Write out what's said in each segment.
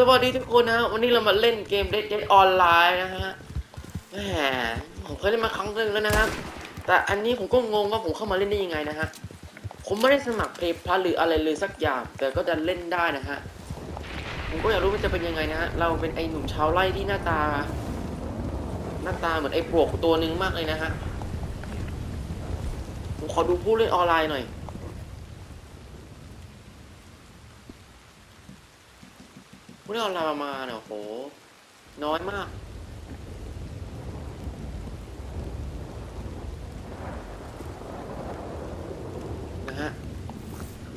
สวัสดีทุกคนนะฮะวันนี้เรามาเล่นเกม Dead Dead Online นะฮะแหมผมเคยเล่นมาครั้งหนึ่งแล้วนะฮะแต่อันนี้ผมก็งงว่าผมเข้ามาเล่นได้ยังไงนะฮะผมไม่ได้สมัครเพลย์พลัสหรืออะไรเลยสักอย่าง แต่ก็จะเล่นได้นะฮะผมก็อยากรู้มันจะเป็นยังไงนะฮะเราเป็นไอหนุ่มชาวไร่ที่หน้าตา หน้าตาเหมือนไอปลวกตัวหนึ่งมากเลยนะฮะผมขอดูผู้เล่นออนไลน์หน่อย ผู้เล่นออนไลน์มาเนี่ยโห น้อยมาก นะฮะ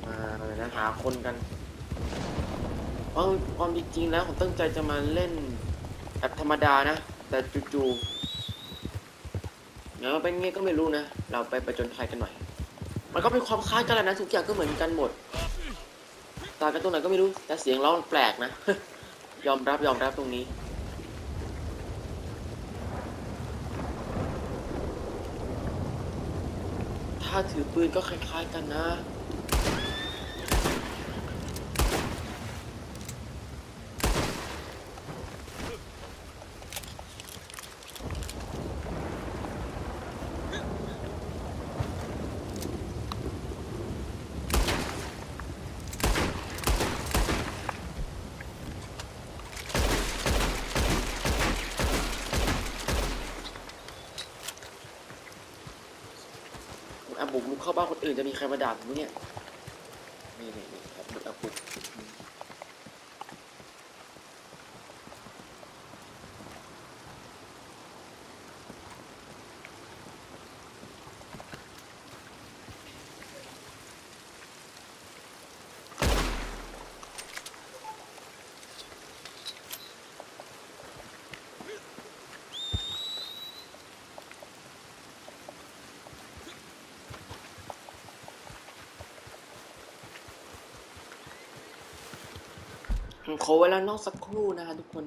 มาเลยนะหาคนกันเพราะความจริงๆแล้วผมตั้งใจจะมาเล่นแบบธรรมดานะ แต่จู่ๆเดี๋ยเป็นไงก็ไม่รู้นะ เราไปประจนภัยกันหน่อย มันก็เป็นความคล้ายกันแหละนะ ทุกอย่างก็เหมือนกันหมด ตากันตรงไหนก็ไม่รู้แต่เสียงร้องมันแปลกนะ ยอมรับยอมรับตรงนี้ ถ้าถือปืนก็คล้ายๆกันนะ อะบุกลุกเข้าบ้านคนอื่นจะมีใครมาด่าผมเนี่ยนี่นี่นี่ครับบุกอะบุก ขอเวลานอกสักครู่นะคะทุกคน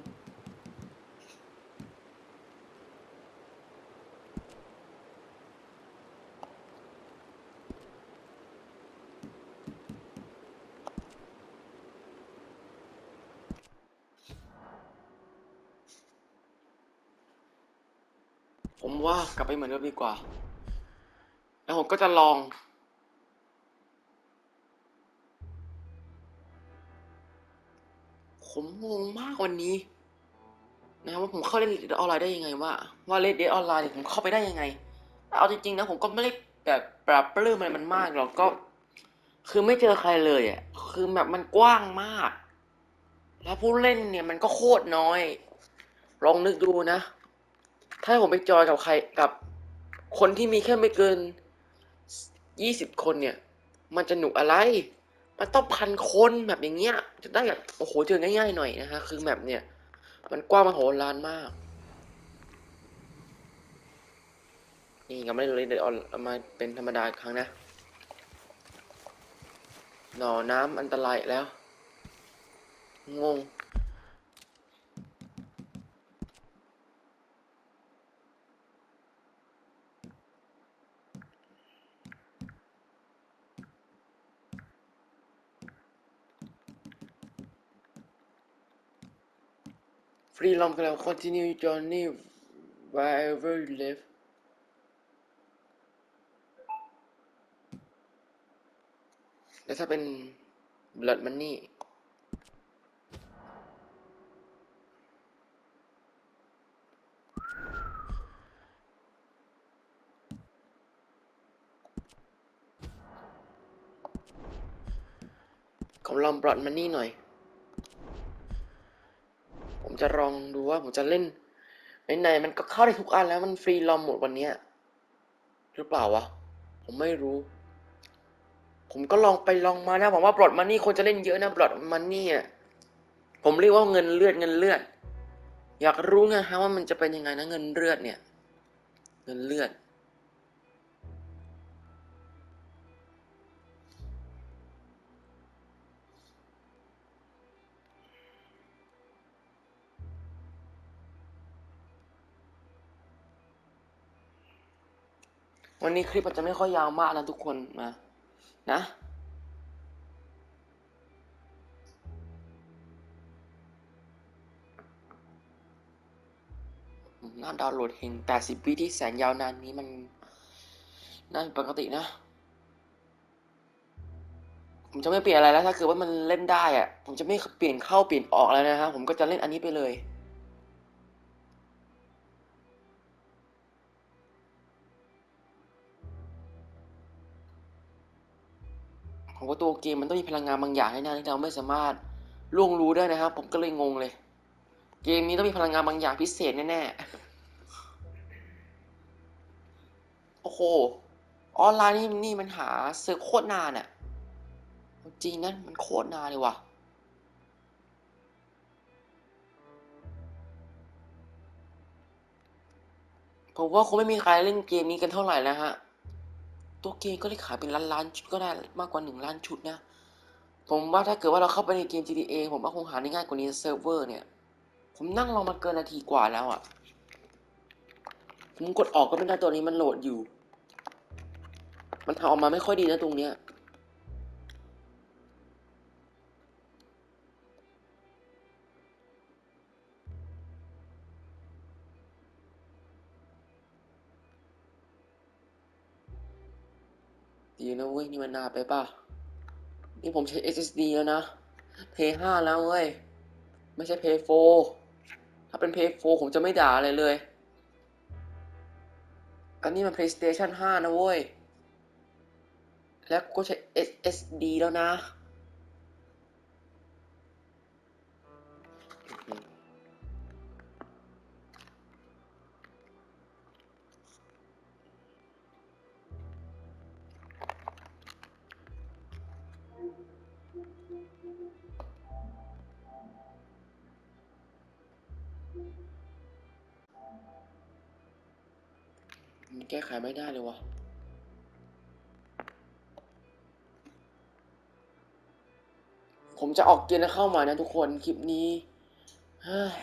ผมว่ากลับไปเหมือนเดิมดีกว่า แล้วผมก็จะลอง ผมงงมากวันนี้ นะว่าผมเข้าเล่นเดออนไลน์ได้ยังไงว่าว่าเล่นเดออนไลน์เนี่ยผมเข้าไปได้ยังไง เอาจริงๆนะผมก็ไม่ได้แบบปรับปลื้มอะไรมันมากหรอกก็ คือไม่เจอใครเลยอะคือแบบมันกว้างมาก แล้วผู้เล่นเนี่ยมันก็โคตรน้อย ลองนึกดูนะ ถ้าผมไปจอยกับใครกับ คนที่มีแค่ไม่เกินยี่สิบคนเนี่ย มันจะหนุกอะไร มันต้องพันคนแบบอย่างเงี้ย จะได้แบบโอ้โหเจอง่ายๆหน่อยนะฮะคือแบบเนี่ย มันกว้างมโหฬารมาก นี่ก็ไม่ได้เลยเดออามาเป็นธรรมดาอีกครั้งนะหน่อน้ำอันตรายแล้ว งง Free long กันแล้ว continue journey wherever you live แล้วถ้าเป็น blood money ขอลอง blood money หน่อย จะลองดูว่าผมจะเล่นไหนๆมันก็เข้าได้ทุกอันแล้วมันฟรีลอมหมดวันเนี้ยหรือเปล่าวะ ผมไม่รู้ ผมก็ลองไปลองมานะผมว่าบลอดมันนี่คนจะเล่นเยอะนะบลอดมันนี่อะผมเรียกว่าเงินเลือดเงินเลือด อยากรู้ไงฮะว่ามันจะเป็นยังไงนะเงินเลือดเนี่ย เงินเลือด วันนี้คลิปอาจจะไม่ค่อยยาวมากนะทุกคนนะนะ น่าดาวน์โหลดเห็น 80 วิที่แสนยาวนานนี้มันน่าปกตินะ ผมจะไม่เปลี่ยนอะไรแล้วถ้าคือว่ามันเล่นได้อะผมจะไม่เปลี่ยนเข้าเปลี่ยนออกแล้วนะฮะ ผมก็จะเล่นอันนี้ไปเลย ผมว่าตัวเกมมันต้องมีพลังงานบางอย่างให้นะที่เราไม่สามารถล่วงรู้ได้นะครับ ผมก็เลยงงเลย เกมนี้ต้องมีพลังงานบางอย่างพิเศษแน่ๆโอ้โหออนไลน์นี่นี่มันหาเซิร์ฟโคตรนานอะจริงนั้นมันโคตรนานเลยว่ะผมว่าคงไม่มีใครเล่นเกมนี้กันเท่าไหร่แล้วฮะ ตัวเกมก็ได้ขายเป็นล้านล้านชุดก็ได้มากกว่าหนึ่งล้านชุดนะ ผมว่าถ้าเกิดว่าเราเข้าไปในเกม GTA ผมว่าคงหาได้ง่ายกว่านี้เซิร์ฟเวอร์เนี่ย ผมนั่งรอมาเกินนาทีกว่าแล้วอะ่ะ ผมกดออกก็ไม่ได้ตัวนี้มันโหลดอยู่ มันทำออกมาไม่ค่อยดีนะตรงเนี้ย ดีนะเว้ยนี่มันนานไปป่ะ นี่ผมใช้ SSD แล้วนะ Play 5แล้วเว้ย ไม่ใช่ Play 4 ถ้าเป็น Play 4 ผมจะไม่ด่าอะไรเลย อันนี้มัน PlayStation 5 นะเว้ย แล้วก็ใช้ SSD แล้วนะ แก้ไขไม่ได้เลยวะผมจะออกเกมแล้วเข้ามานะทุกคนคลิปนี้เฮ้ย